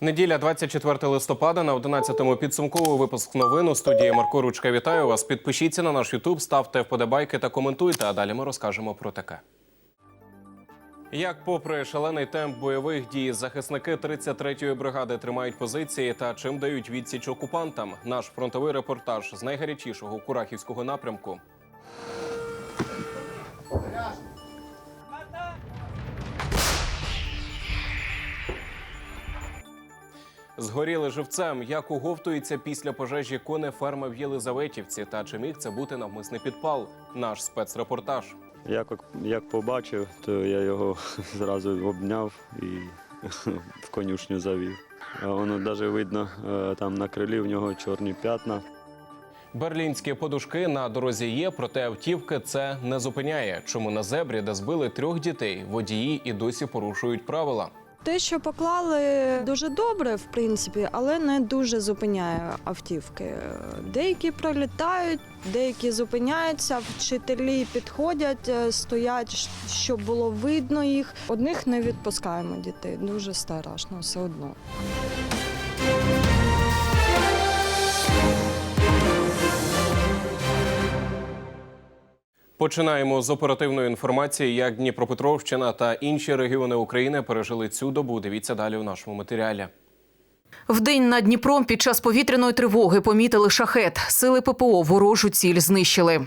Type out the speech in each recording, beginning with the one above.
Неділя, 24 листопада, на 11-му підсумковий випуск новин у студії Марко Ручка. Вітаю вас. Підпишіться на наш Ютуб, ставте вподобайки та коментуйте. А далі ми розкажемо про таке. Як, попри шалений темп бойових дій, захисники 33-ї бригади тримають позиції та чим дають відсіч окупантам? Наш фронтовий репортаж з найгарячішого Курахівського напрямку. Згоріли живцем, як уговтується після пожежі коне ферми в Єлизаветівці та чи міг це бути навмисний підпал? Наш спецрепортаж. Як, як побачив, то я його зразу обняв і в конюшню завів. Воно навіть видно, е, там на крилі в нього чорні п'ятна. Берлінські подушки на дорозі є, проте автівки це не зупиняє. Чому на зебрі, де збили трьох дітей, водії і досі порушують правила. Те, що поклали дуже добре, в принципі, але не дуже зупиняє автівки. Деякі пролітають, деякі зупиняються, вчителі підходять, е, стоять, щоб було видно їх. Одних не відпускаємо дітей. Дуже страшно все одно. Починаємо з оперативної інформації, як Дніпропетровщина та інші регіони України пережили цю добу. Дивіться далі у нашому матеріалі. Вдень над Дніпром під час повітряної тривоги помітили шахет. Сили ППО ворожу ціль знищили.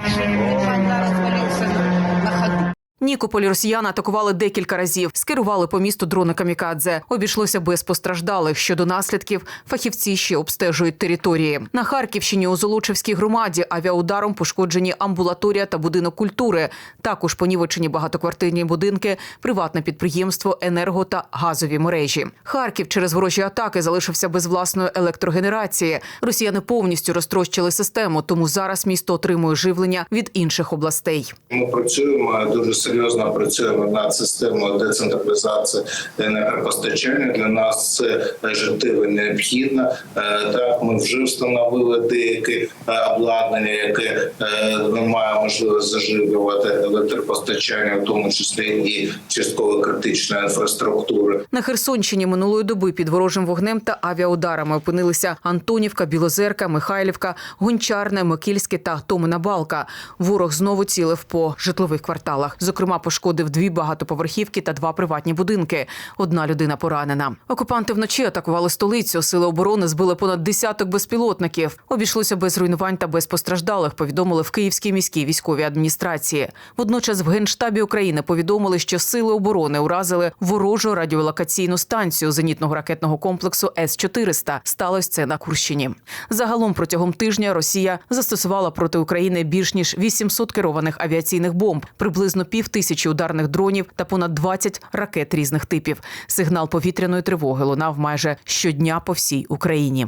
Нікополі росіяни атакували декілька разів, скерували по місту дрони камікадзе. Обійшлося без постраждалих. Щодо наслідків, фахівці ще обстежують території. На Харківщині у Золочевській громаді авіаударом пошкоджені амбулаторія та будинок культури. Також понівечені багатоквартирні будинки, приватне підприємство, енерго та газові мережі. Харків через ворожі атаки залишився без власної електрогенерації. Росіяни повністю розтрощили систему, тому зараз місто отримує живлення від інших областей. Ми працюємо дуже серйозно працюємо над системою децентралізації енергопостачання. Для нас це життєво необхідно. Е, Так, ми вже встановили деяке обладнання, яке е, має можливість заживлювати електропостачання, в тому числі і частково критичної інфраструктури. На Херсонщині минулої доби під ворожим вогнем та авіаударами опинилися Антонівка, Білозерка, Михайлівка, Гончарне, Микільське та Томина Балка. Ворог знову цілив по житлових кварталах. Зокрема, пошкодив дві багатоповерхівки та два приватні будинки. Одна людина поранена. Окупанти вночі атакували столицю. Сили оборони збили понад десяток безпілотників. Обійшлося без руйнувань та без постраждалих. Повідомили в Київській міській військовій адміністрації. Водночас в генштабі України повідомили, що сили оборони уразили ворожу радіолокаційну станцію зенітного ракетного комплексу С 400 Сталося це на Курщині. Загалом протягом тижня Росія застосувала проти України більш ніж 800 керованих авіаційних бомб, приблизно пів тисячі ударних дронів та понад 20 ракет різних типів. Сигнал повітряної тривоги лунав майже щодня по всій Україні.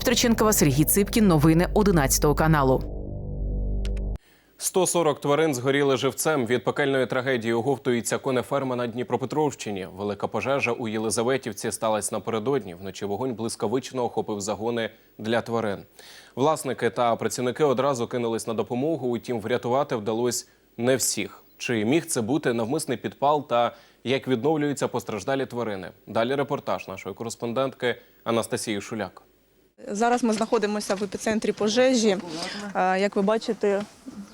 Петриченкова, Сергій Ципкін. Новини 11 каналу. 140 тварин згоріли живцем. Від пекельної трагедії оговтується конеферма на Дніпропетровщині. Велика пожежа у Єлизаветівці сталася напередодні. Вночі вогонь блискавично охопив загони для тварин. Власники та працівники одразу кинулись на допомогу. Утім, врятувати вдалося не всіх. Чи міг це бути навмисний підпал та як відновлюються постраждалі тварини? Далі репортаж нашої кореспондентки Анастасії Шуляк. Зараз ми знаходимося в епіцентрі пожежі. Як ви бачите,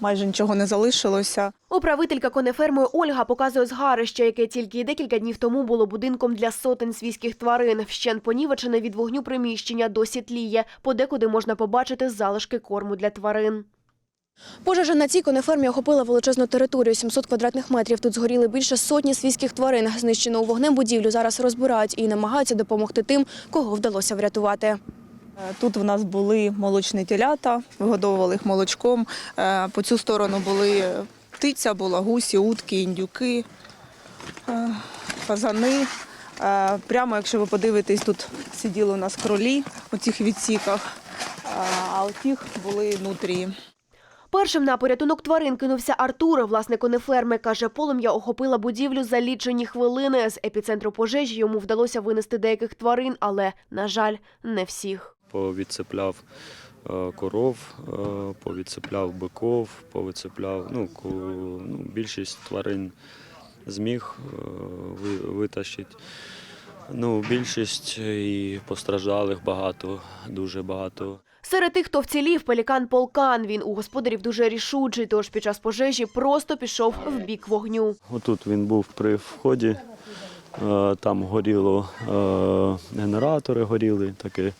майже нічого не залишилося. Управителька конеферми Ольга показує згарище, яке тільки декілька днів тому було будинком для сотень свійських тварин. Вщен понівечене від вогню приміщення досі тліє. Подекуди можна побачити залишки корму для тварин. Пожежа на цій конефермі охопила величезну територію 700 квадратних метрів. Тут згоріли більше сотні свійських тварин. Знищену вогнем будівлю зараз розбирають і намагаються допомогти тим, кого вдалося врятувати. Е, Тут в нас були молочні телята, вигодовували їх молочком. Е, По цю сторону були птиця, була гусі, утки, індюки, фазани. Е, Прямо, якщо ви подивитесь, тут сиділи у нас кролі у цих відсіках, а у тих були нутрії. Першим на порятунок тварин кинувся Артур, власник конеферми. Каже, полум'я охопила будівлю за лічені хвилини. З епіцентру пожежі йому вдалося винести деяких тварин, але, на жаль, не всіх. Повідцепляв е, коров, е, повідцепляв биков, повідцепляв ну, ку, ну, більшість тварин зміг е, витащити. Ну, більшість і постраждалих багато, дуже багато. Серед тих, хто вцілів, пелікан Полкан. Він у господарів дуже рішучий, тож під час пожежі просто пішов в бік вогню. Отут він був при вході, там горіло генератори горіли таке.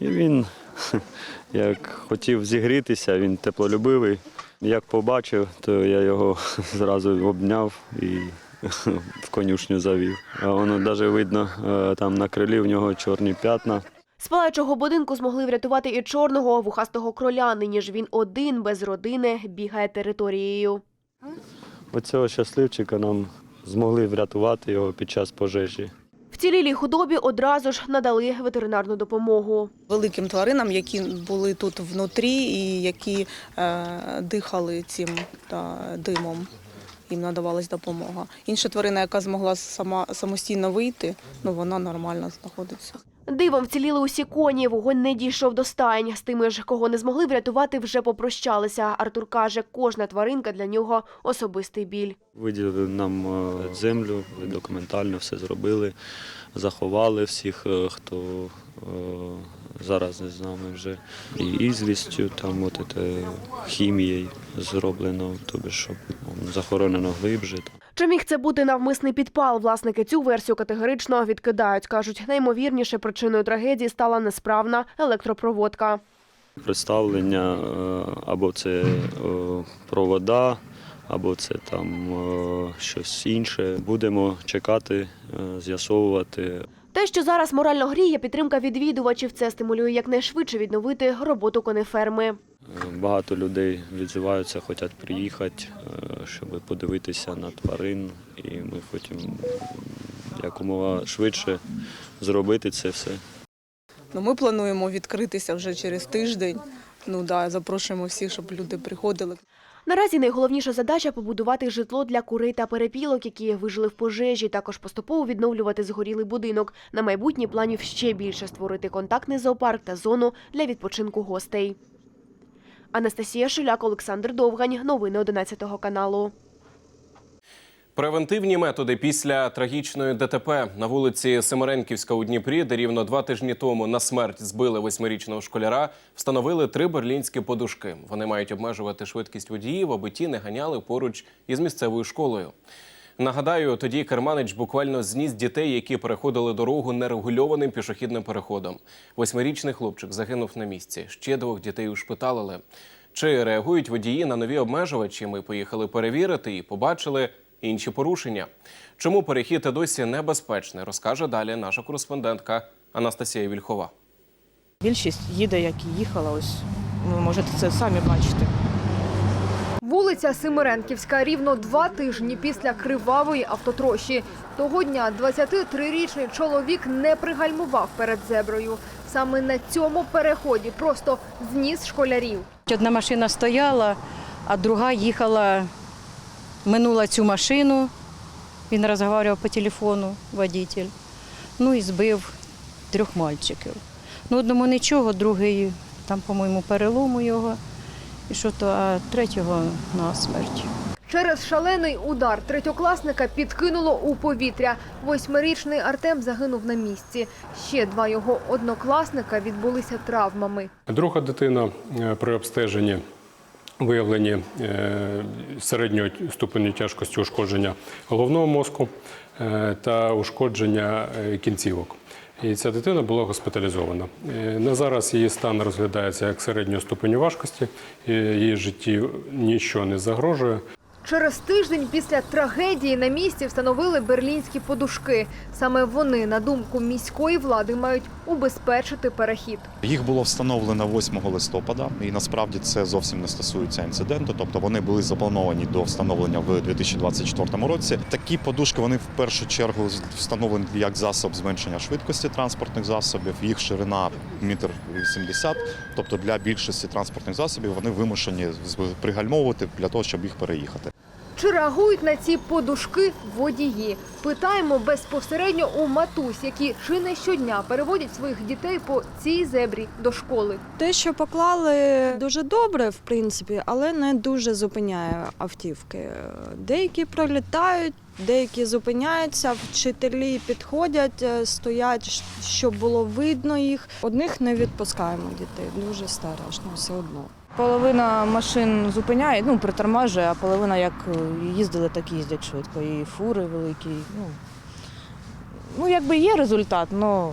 І він як хотів зігрітися, він теплолюбивий. Як побачив, то я його зразу обняв і в конюшню завів. А воно навіть видно, е, там на крилі в нього чорні п'ятна. З палаючого будинку змогли врятувати і чорного вухастого кроля. Нині ж він один без родини бігає територією. Оцього щасливчика нам змогли врятувати його під час пожежі. Вцілілій худобі одразу ж надали ветеринарну допомогу. Великим тваринам, які були тут внутрі і які е, дихали цим та, димом, їм надавалась допомога. Інша тварина, яка змогла сама самостійно вийти, ну вона нормально знаходиться. Дивом вціліли усі коні. Вогонь не дійшов до стайн. З тими ж, кого не змогли врятувати, вже попрощалися. Артур каже, кожна тваринка для нього особистий біль. Виділили нам е, землю, документально все зробили, заховали всіх, е, хто е, зараз з нами вже і ізвістю, там от це, хімією зроблено, тобі щоб захоронено глибже. Чи міг це бути навмисний підпал? Власники цю версію категорично відкидають. Кажуть, наймовірніше причиною трагедії стала несправна електропроводка. Представлення е, або це е, провода, або це там е, щось інше. Будемо чекати, з'ясовувати. Те, що зараз морально гріє, підтримка відвідувачів, це стимулює якнайшвидше відновити роботу конеферми. Багато людей відзиваються, хочуть приїхати, е, щоб подивитися на тварин, і ми хочемо якомога швидше зробити це все. Ну, ми плануємо відкритися вже через тиждень. Ну да, запрошуємо всіх, щоб люди приходили. Наразі найголовніша задача побудувати житло для курей та перепілок, які вижили в пожежі. Також поступово відновлювати згорілий будинок. На майбутнє планів ще більше створити контактний зоопарк та зону для відпочинку гостей. Анастасія Шуляк, Олександр Довгань. Новини 11 каналу. Превентивні методи після трагічної ДТП на вулиці Семеренківська у Дніпрі, де рівно два тижні тому на смерть збили восьмирічного школяра, встановили три берлінські подушки. Вони мають обмежувати швидкість водіїв, аби ті не ганяли поруч із місцевою школою. Нагадаю, тоді керманич буквально зніс дітей, які переходили дорогу нерегульованим пішохідним переходом. Восьмирічний хлопчик загинув на місці. Ще двох дітей ушпиталили. Чи реагують водії на нові обмежувачі? Ми поїхали перевірити і побачили інші порушення. Чому перехід досі небезпечний, розкаже далі наша кореспондентка Анастасія Вільхова. Більшість їде, як і їхала. Ось ви можете це самі бачити. Вулиця Семеренківська рівно два тижні після кривавої автотрощі. Того дня 23-річний чоловік не пригальмував перед зеброю. Саме на цьому переході просто зніс школярів. Одна машина стояла, а друга їхала, минула цю машину. Він розмовляв по телефону, водитель. Ну і збив трьох мальчиків. Ну, одному нічого, другий там, по-моєму, перелому його. І що то, а третього на смерть. Через шалений удар третьокласника підкинуло у повітря. Восьмирічний Артем загинув на місці. Ще два його однокласника відбулися травмами. Друга дитина е, при обстеженні виявлені е, середнього ступеню тяжкості ушкодження головного мозку е, та ушкодження кінцівок. І ця дитина була госпіталізована. Е, На зараз її стан розглядається як середнього ступеню важкості, її житті нічого не загрожує. Через тиждень після трагедії на місці встановили берлінські подушки. Саме вони, на думку міської влади, мають убезпечити перехід. Їх було встановлено 8 листопада, і насправді це зовсім не стосується інциденту. Тобто вони були заплановані до встановлення в 2024 році. Такі подушки вони в першу чергу встановлені як засоб зменшення швидкості транспортних засобів. Їх ширина метр вісімдесят. Тобто для більшості транспортних засобів вони вимушені пригальмовувати для того, щоб їх переїхати. Чи реагують на ці подушки водії? Питаємо безпосередньо у матусь, які чи не щодня переводять своїх дітей по цій зебрі до школи. Те, що поклали дуже добре, в принципі, але не дуже зупиняє автівки. Деякі пролітають, деякі зупиняються, вчителі підходять, е, стоять, щоб було видно їх. Одних не відпускаємо дітей, дуже страшно все одно. Половина машин зупиняє, ну, притормажує, а половина як їздили, так їздять швидко. І фури великі. Ну, ну якби є результат, але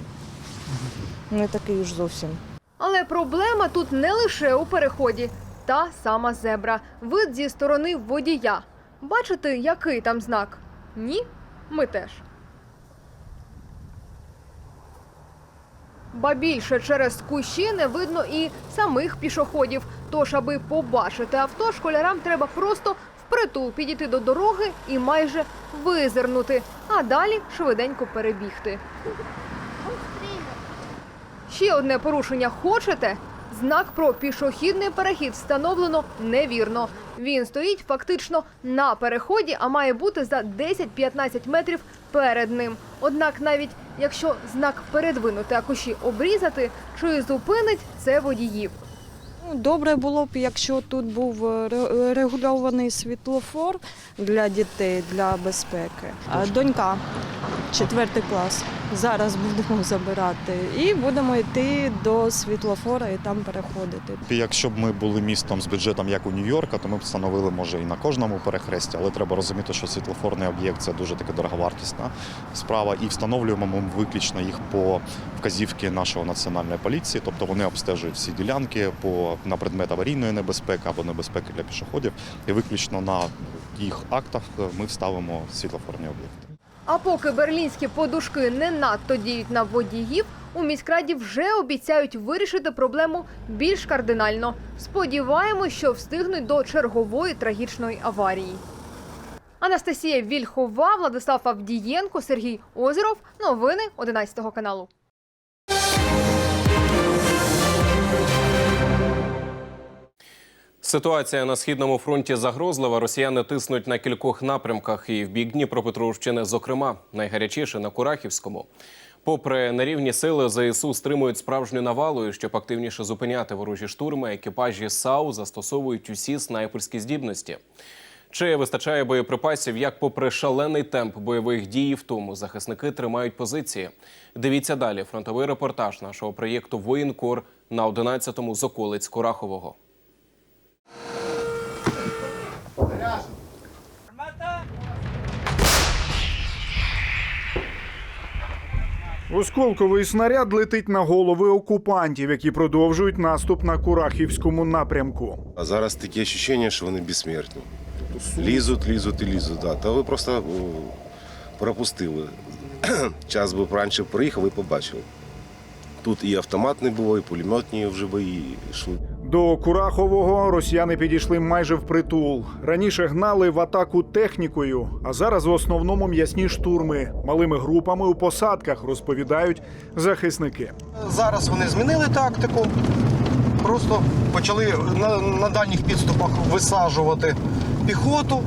не такий уж зовсім. Але проблема тут не лише у переході. Та сама зебра. Вид зі сторони водія. Бачите, який там знак? Ні? Ми теж. Ба більше через кущі не видно і самих пішоходів. Тож, аби побачити авто, школярам треба просто впритул підійти до дороги і майже визирнути, а далі швиденько перебігти. Ще одне порушення хочете? Знак про пішохідний перехід встановлено невірно. Він стоїть фактично на переході, а має бути за 10-15 метрів перед ним. Однак, навіть якщо знак передвинути, а кущі обрізати, чи зупинить це водіїв. Ну, Добре було б, якщо тут був е, регульований світлофор для дітей для безпеки. Донька, четвертий клас. Зараз будемо забирати і будемо йти до світлофора і там переходити. Якщо б ми були містом з бюджетом як у Нью-Йорка, то ми б встановили може і на кожному перехресті, але треба розуміти, що світлофорний об'єкт це дуже таки дороговартісна справа, і встановлюємо ми виключно їх по вказівці нашої національної поліції, тобто вони обстежують всі ділянки по на предмет аварійної небезпеки або небезпеки для пішоходів, і виключно на їх актах ми вставимо світлофорні об'єкти. А поки берлінські подушки не надто діють на водіїв, у міськраді вже обіцяють вирішити проблему більш кардинально. Сподіваємось, що встигнуть до чергової трагічної аварії. Анастасія Вільхова, Владислав Авдієнко, Сергій Озеров. Новини 11 каналу. Ситуація на східному фронті загрозлива. Росіяни тиснуть на кількох напрямках і в бік Дніпропетровщини, зокрема, найгарячіше на Курахівському. Попри нерівні сили, ЗСУ стримують справжню навалу, і щоб активніше зупиняти ворожі штурми, екіпажі САУ застосовують усі снайперські здібності. Чи вистачає боєприпасів, як попри шалений темп бойових дій, в тому захисники тримають позиції? Дивіться далі. Фронтовий репортаж нашого проєкту Воєнкор на 11-му з околиць Курахового. Осколковий снаряд летить на голови окупантів, які продовжують наступ на Курахівському напрямку. А зараз таке відчуття, що вони безсмертні. Лізуть, лізуть і лізуть. Да. Та ви просто пропустили. Час би раніше приїхав і побачив. Тут і автоматний було, і пулеметні вже бої йшли. До Курахового росіяни підійшли майже впритул. Раніше гнали в атаку технікою, а зараз в основному м'ясні штурми малими групами у посадках, розповідають захисники. Зараз вони змінили тактику. Просто почали на, на дальніх підступах висаджувати піхоту.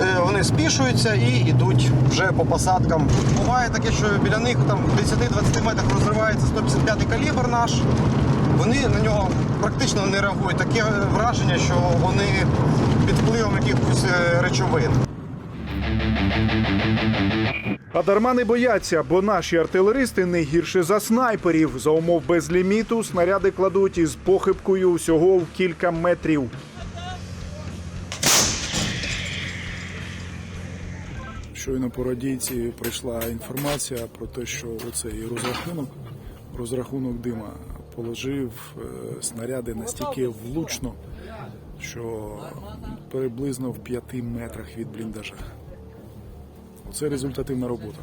Е, Вони спішуються і йдуть вже по посадкам. Буває таке, що біля них там в 10-20 метрах розривається 155 калібр наш. Вони на нього практично не реагують. Таке враження, що вони під впливом якихось е, речовин. А дарма не бояться, бо наші артилеристи не гірше за снайперів. За умов безліміту снаряди кладуть із похибкою всього в кілька метрів. Щойно по радійці прийшла інформація про те, що оцей розрахунок, розрахунок дима положив е, снаряди настільки влучно, що приблизно в п'яти метрах від бліндажа. Оце результативна робота.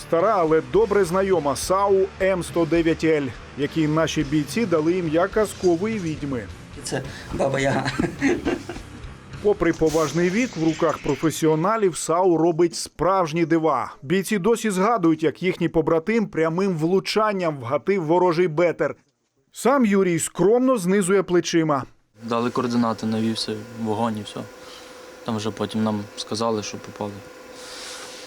Стара, але добре знайома САУ М109Л, який наші бійці дали ім'я казкової відьми. Це баба Яга. Попри поважний вік, в руках професіоналів САУ робить справжні дива. Бійці досі згадують, як їхній побратим прямим влучанням вгатив ворожий бетер. Сам Юрій скромно знизує плечима. Дали координати, навівся вогонь і все. Там вже потім нам сказали, що попали.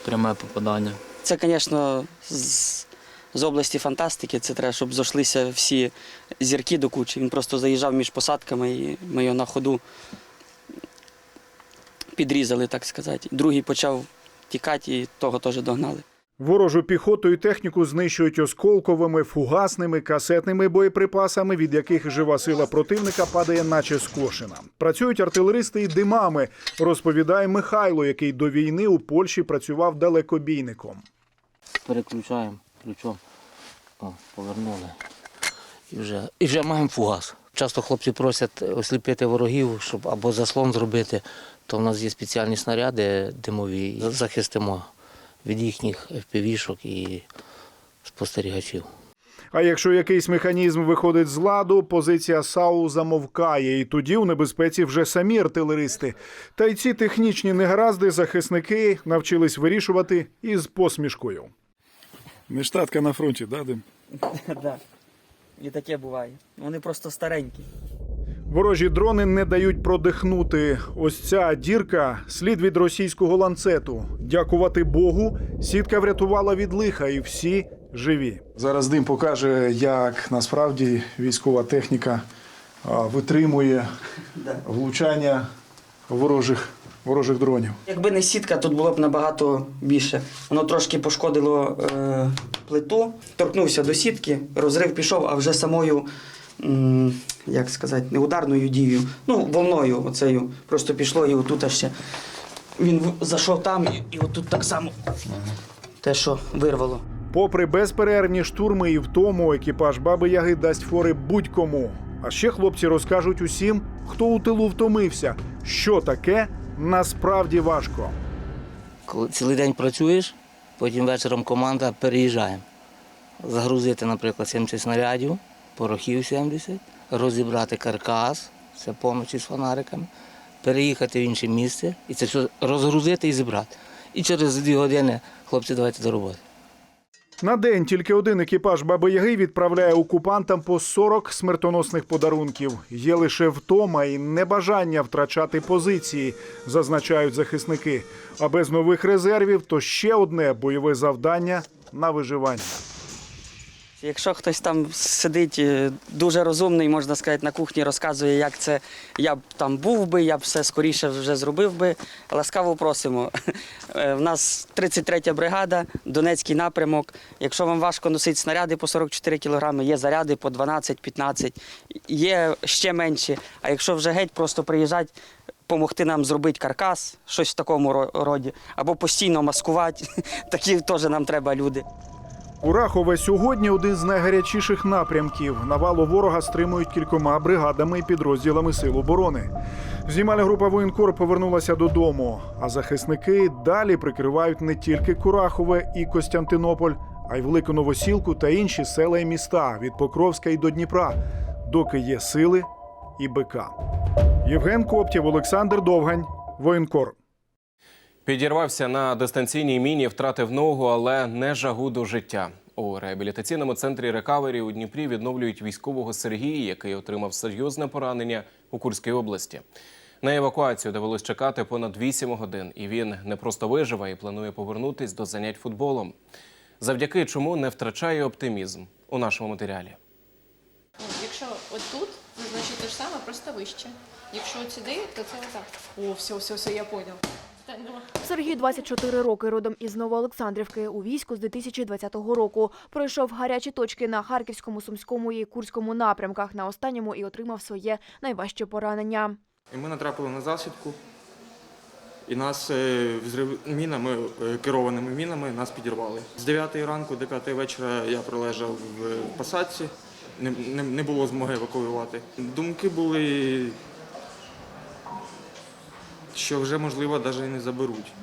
Пряме попадання. Це, звісно, з, з області фантастики. Це треба, щоб зійшлися всі зірки до кучі. Він просто заїжджав між посадками і ми його на ходу підрізали, так сказати. Другий почав тікати і того теж догнали. Ворожу піхоту і техніку знищують осколковими, фугасними, касетними боєприпасами, від яких жива сила противника падає, наче скошена. Працюють артилеристи і димами, розповідає Михайло, який до війни у Польщі працював далекобійником. Переключаємо ключом. О, повернули. І вже, і вже маємо фугас. Часто хлопці просять осліпити ворогів, щоб або заслон зробити, то в нас є спеціальні снаряди димові. і Захистимо від їхніх впівішок і спостерігачів. А якщо якийсь механізм виходить з ладу, позиція САУ замовкає, і тоді у небезпеці вже самі артилеристи. Та й ці технічні негаразди захисники навчились вирішувати із посмішкою. Не штатка на фронті, да, Дим? Так, і таке буває. Вони просто старенькі. Ворожі дрони не дають продихнути. Ось ця дірка слід від російського ланцету. Дякувати Богу, сітка врятувала від лиха, і всі живі. Зараз дим покаже, як насправді військова техніка витримує влучання ворожих, ворожих дронів. Якби не сітка, тут було б набагато більше. Воно трошки пошкодило е, плиту, торкнувся до сітки, розрив пішов, а вже самою, як сказати, не ударною дією, ну, волною оцею просто пішло і отут ще. Він зайшов там і, і отут так само те, що вирвало. Попри безперервні штурми і втому, екіпаж Баби Яги дасть фори будь-кому. А ще хлопці розкажуть усім, хто у тилу втомився, що таке насправді важко. Коли цілий день працюєш, потім вечором команда переїжджаємо. Загрузити, наприклад, 70 снарядів, порохів 70, розібрати каркас, це поночі з фонариками, переїхати в інше місце і це все розгрузити і зібрати. І через дві години хлопці давайте до роботи. На день тільки один екіпаж Баби Яги відправляє окупантам по 40 смертоносних подарунків. Є лише втома і небажання втрачати позиції, зазначають захисники. А без нових резервів то ще одне бойове завдання на виживання. Якщо хтось там сидить е, дуже розумний, можна сказати, на кухні розказує, як це я б там був би, я б все скоріше вже зробив би. Ласкаво просимо. Е, В нас 33-я бригада, Донецький напрямок. Якщо вам важко носити снаряди по 44 кілограми, є заряди по 12-15, є ще менші. А якщо вже геть просто приїжджати, допомогти нам зробити каркас, щось в такому роді, або постійно маскувати, такі теж нам треба люди. Урахове сьогодні один з найгарячіших напрямків. Навалу ворога стримують кількома бригадами і підрозділами сил оборони. Знімальна група воєнкор повернулася додому, а захисники далі прикривають не тільки Курахове і Костянтинополь, а й Велику Новосілку та інші села і міста від Покровська і до Дніпра, доки є сили і БК. Євген Коптєв, Олександр Довгань, воєнкор. Підірвався на дистанційній міні, втратив ногу, але не жагу до життя. У реабілітаційному центрі рекавері у Дніпрі відновлюють військового Сергія, який отримав серйозне поранення у Курській області. На евакуацію довелось чекати понад 8 годин, і він не просто виживе і планує повернутись до занять футболом. Завдяки чому не втрачає оптимізм у нашому матеріалі. Якщо отут, це значить те ж саме, просто вище. Якщо от сюди, то це отак. О, все, все, все, я понял. Сергій 24 роки, родом із Новоолександрівки. У війську з 2020 року. Пройшов гарячі точки на Харківському, Сумському і Курському напрямках. На останньому і отримав своє найважче поранення. І ми натрапили на засідку, і нас е, взрив мінами, е, керованими мінами нас підірвали. З 9 ранку до 5 вечора я пролежав в посадці, не, не, не було змоги евакуювати. Думки були що вже, можливо, навіть не заберуть.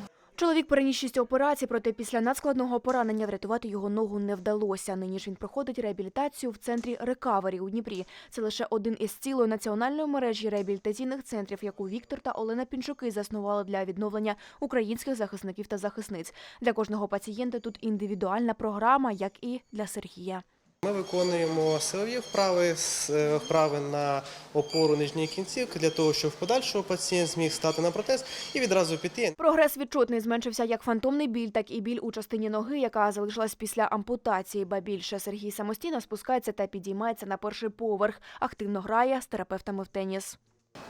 Чоловік переніс шість операцій, проте після надскладного поранення врятувати його ногу не вдалося. Нині ж він проходить реабілітацію в центрі Рекавері у Дніпрі. Це лише один із цілої національної мережі реабілітаційних центрів, яку Віктор та Олена Пінчуки заснували для відновлення українських захисників та захисниць. Для кожного пацієнта тут індивідуальна програма, як і для Сергія. Ми виконуємо силові вправи, е, вправи на опору нижньої кінцівки для того, щоб в подальшому пацієнт зміг стати на протез і відразу піти. Прогрес відчутний зменшився як фантомний біль, так і біль у частині ноги, яка залишилась після ампутації. Ба більше Сергій самостійно спускається та підіймається на перший поверх. Активно грає з терапевтами в теніс.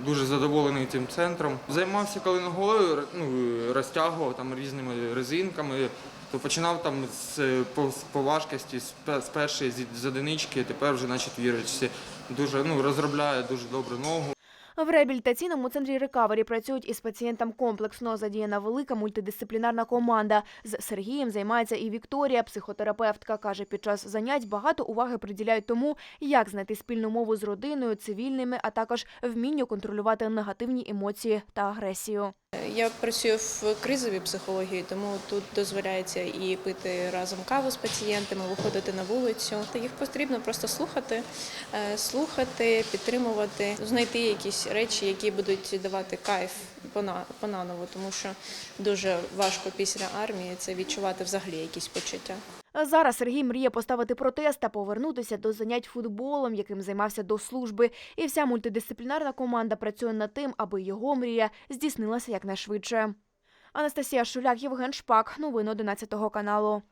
Дуже задоволений цим центром. Займався коли ногою, ну, розтягував там різними резинками. То починав там з по, важкості, з, першої з, одинички, тепер вже на четвірочці. Дуже ну, розробляє дуже добре ногу. В реабілітаційному центрі рекавері працюють із пацієнтом комплексно. Задіяна велика мультидисциплінарна команда. З Сергієм займається і Вікторія, психотерапевтка. Каже, під час занять багато уваги приділяють тому, як знайти спільну мову з родиною, цивільними, а також вмінню контролювати негативні емоції та агресію. Я працюю в кризовій психології, тому тут дозволяється і пити разом каву з пацієнтами, виходити на вулицю. Їх потрібно просто слухати, е, слухати, підтримувати, знайти якісь речі, які будуть давати кайф понаново, тому що дуже важко після армії це відчувати взагалі якісь почуття. Зараз Сергій мріє поставити протез та повернутися до занять футболом, яким займався до служби. І вся мультидисциплінарна команда працює над тим, аби його мрія здійснилася якнайшвидше. Анастасія Шуляк, Євген Шпак. Новини 11 каналу.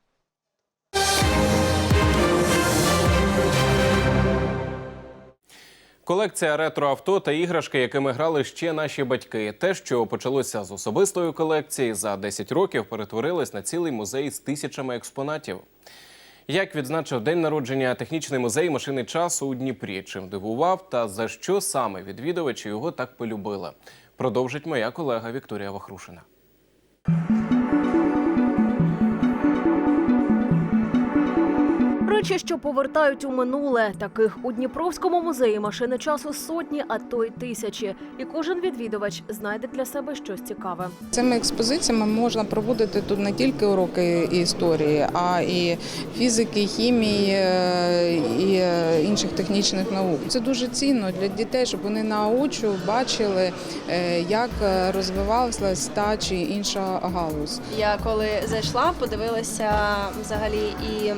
Колекція ретро-авто та іграшки, якими грали ще наші батьки. Те, що почалося з особистої колекції, за 10 років перетворилось на цілий музей з тисячами експонатів. Як відзначив день народження технічний музей машини часу у Дніпрі, чим дивував та за що саме відвідувачі його так полюбили, продовжить моя колега Вікторія Вахрушина. Речі, що повертають у минуле. Таких у Дніпровському музеї машини часу сотні, а то й тисячі. І кожен відвідувач знайде для себе щось цікаве. Цими експозиціями можна проводити тут не тільки уроки історії, а і фізики, хімії е, і е, інших технічних наук. Це дуже цінно для дітей, щоб вони наочу бачили, е, як розвивалася та чи інша галузь. Я коли зайшла, подивилася взагалі і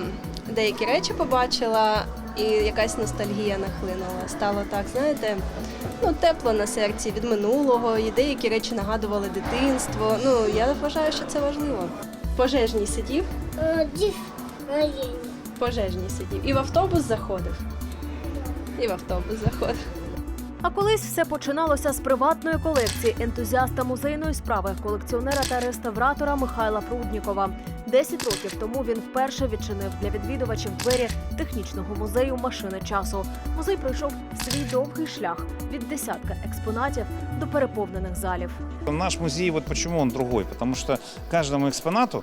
деякі речі побачила, і якась ностальгія нахлинула. Стало так, знаєте, ну тепло на серці від минулого, і деякі речі нагадували дитинство. Ну я вважаю, що це важливо. Пожежній сидів. Пожежній сидів. І в автобус заходив. І в автобус заходив. А колись все починалося з приватної колекції ентузіаста музейної справи, колекціонера та реставратора Михайла Пруднікова. Десять років тому він вперше відчинив для відвідувачів двері технічного музею машини часу. Музей пройшов свій довгий шлях від десятка експонатів до переповнених залів. Наш музей, вот почему он другой? Потому что каждому экспонату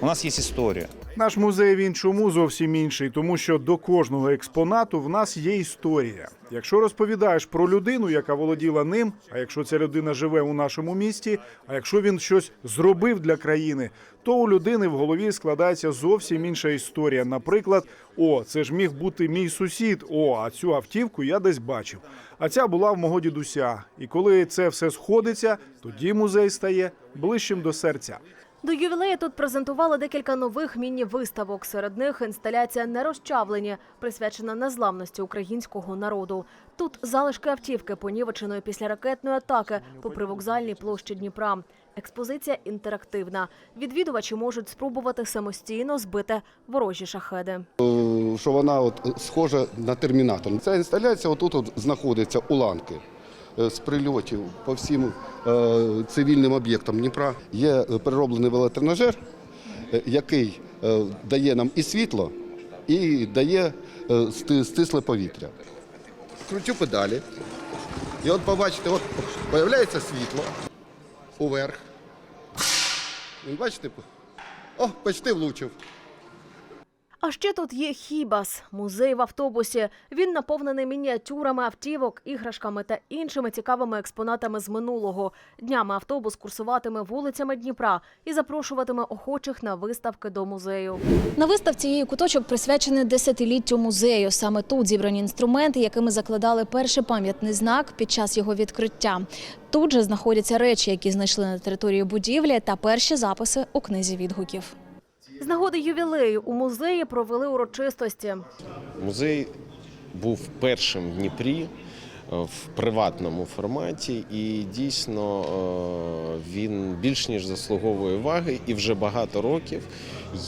у нас есть история. Наш музей він чому зовсім інший, тому що до кожного експонату в нас є історія. Якщо розповідаєш про людину, яка володіла ним, а якщо ця людина живе у нашому місті, а якщо він щось зробив для країни, то у людини в голові складається зовсім інша історія. Наприклад, о, це ж міг бути мій сусід. О, а цю автівку я десь бачив. А ця була в мого дідуся. І коли це все сходиться, тоді музей стає ближчим до серця. До ювілею тут презентували декілька нових міні-виставок. Серед них інсталяція «Нерозчавлені», присвячена незламності українського народу. Тут залишки автівки, понівеченої після ракетної атаки по привокзальній площі Дніпра. Експозиція інтерактивна. Відвідувачі можуть спробувати самостійно збити ворожі шахеди. Е, що вона от схожа на термінатор. Ця інсталяція отут от знаходиться уламки е, з прильотів по всім е, цивільним об'єктам Дніпра. Є е, перероблений велотренажер, е, який е, дає нам і світло, і дає е, стисле повітря. Крутю педалі. І от побачите, от появляється світло уверх. Бачите, о, почти влучив. А ще тут є Хібас – музей в автобусі. Він наповнений мініатюрами автівок, іграшками та іншими цікавими експонатами з минулого. Днями автобус курсуватиме вулицями Дніпра і запрошуватиме охочих на виставки до музею. На виставці є куточок присвячений десятиліттю музею. Саме тут зібрані інструменти, якими закладали перший пам'ятний знак під час його відкриття. Тут же знаходяться речі, які знайшли на території будівлі, та перші записи у книзі відгуків. З нагоди ювілею у музеї провели урочистості. Музей був першим в Дніпрі е, в приватному форматі, і дійсно е, він більш ніж заслуговує уваги, і вже багато років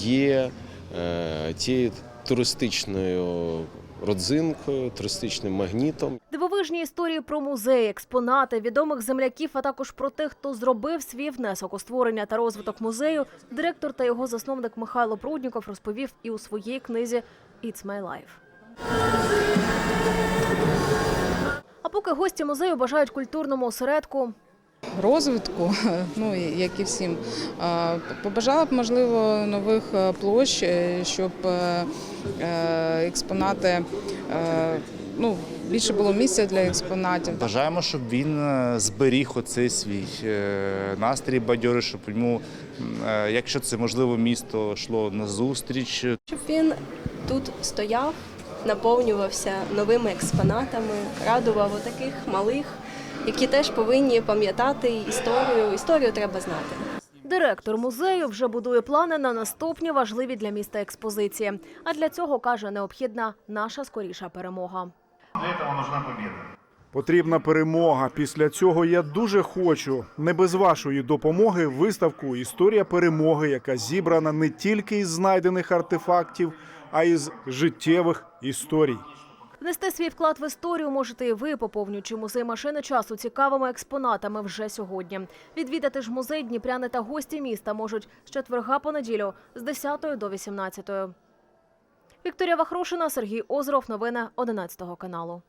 є е, тією туристичною родзинкою, туристичним магнітом. Дивовижні історії про музей, експонати, відомих земляків, а також про тих, хто зробив свій внесок у створення та розвиток музею. Директор та його засновник Михайло Прудніков розповів і у своїй книзі «It's my life». А поки гості музею бажають культурному осередку розвитку, ну як і всім. Побажала б, можливо, нових е, площ, е, щоб е, експонати, ну, більше було місця для експонатів. Бажаємо, щоб він зберіг оцей свій настрій бадьорий, щоб йому, якщо це можливо, місто йшло на зустріч. Щоб він тут стояв, наповнювався новими експонатами, радував отаких малих, які теж повинні пам'ятати історію. Історію треба знати. Директор музею вже будує плани на наступні важливі для міста експозиції. А для цього каже, необхідна наша скоріша перемога. Потрібна перемога. Після цього я дуже хочу, не без вашої допомоги, виставку Історія перемоги, яка зібрана не тільки із знайдених артефактів, а й з життєвих історій. Внести свій вклад в історію можете і ви, поповнюючи музей машини часу цікавими експонатами вже сьогодні. Відвідати ж музей Дніпряни та гості міста можуть з четверга по неділю з 10 до 18. Вікторія Вахрушина, Сергій Озеров. Новини 11 каналу.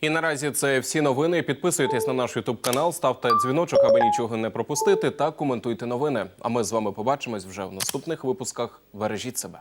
І наразі це всі новини. Підписуйтесь на наш Ютуб канал, ставте дзвіночок, аби нічого не пропустити, та коментуйте новини. А ми з вами побачимось вже в наступних випусках. Бережіть себе.